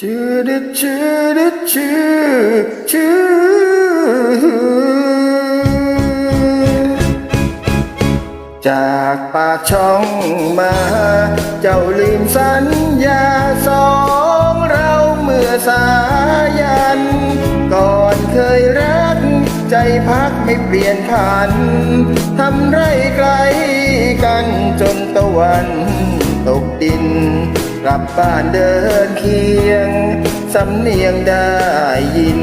ชื่อดิชื่อดิชื่อชื่อจากปากช่องมา เจ้าลืมสัญญาสองเราเมื่อสายัน ก่อนเคยรักใจพักไม่เปลี่ยนผัน ทำไรไกลกันจนตะวัน ตกดิน กลับบ้านเดินเคำเนียงได้ยิน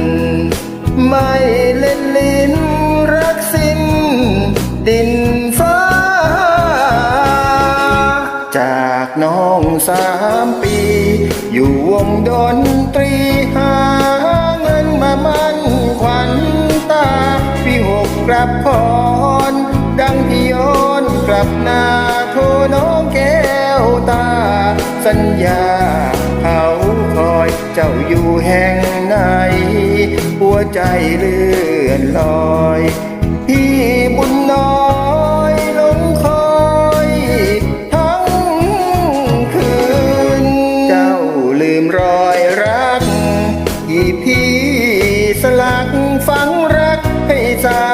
ไม่เล่นลิ้นรักสิ้น ดินฟ้า จากน้องสามปี อยู่วงดนตรีหาเงินมามั่นขวัญตา พี่หกกลับพร ดังพี่โยนกลับนาโทน้อง เจ้าอยู่แห่งไหน หัวใจเลื่อนลอย พี่บุญน้อยลงคอยทั้งคืน เจ้าลืมรอยรัก ที่พี่สลักฝังรักให้สา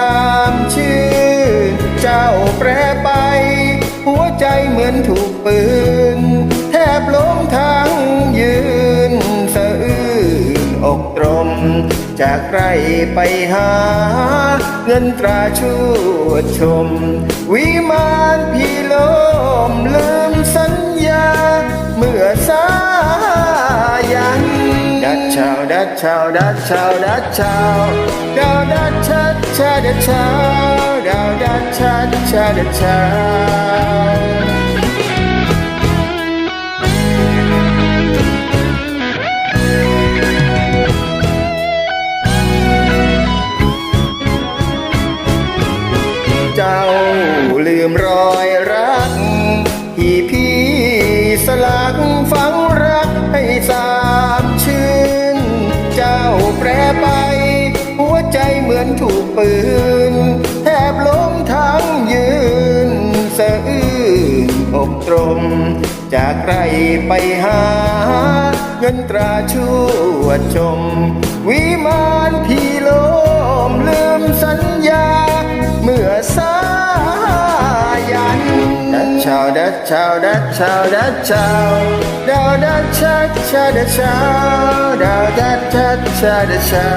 มชื่อ เจ้าแปรไป หัวใจเหมือนถูกปืน อกตรม จากไรไปหา เงินตราชูดชม วิมานพี่ลมลืมสัญญา เมื่อสายัน ดัดช้าดัดช้าดัดช้าดัดช้าดาวดัดชัดชาดัดช้าดาวดัดชัดชาดัดชาเมรอยรักที่พี่สลักฝังรักให้สามชื่น เจ้าแปรไป หัวใจเหมือนถูกปืน แทบล้มทั้งยืนสะอื้นอกตรม จากไรไปหา เงินตราชวชม วิมานพี่ลมลืมสัญญา เมื่อสายัน ดัดเช้าดัดเช้าดัดเช้าดัดเช้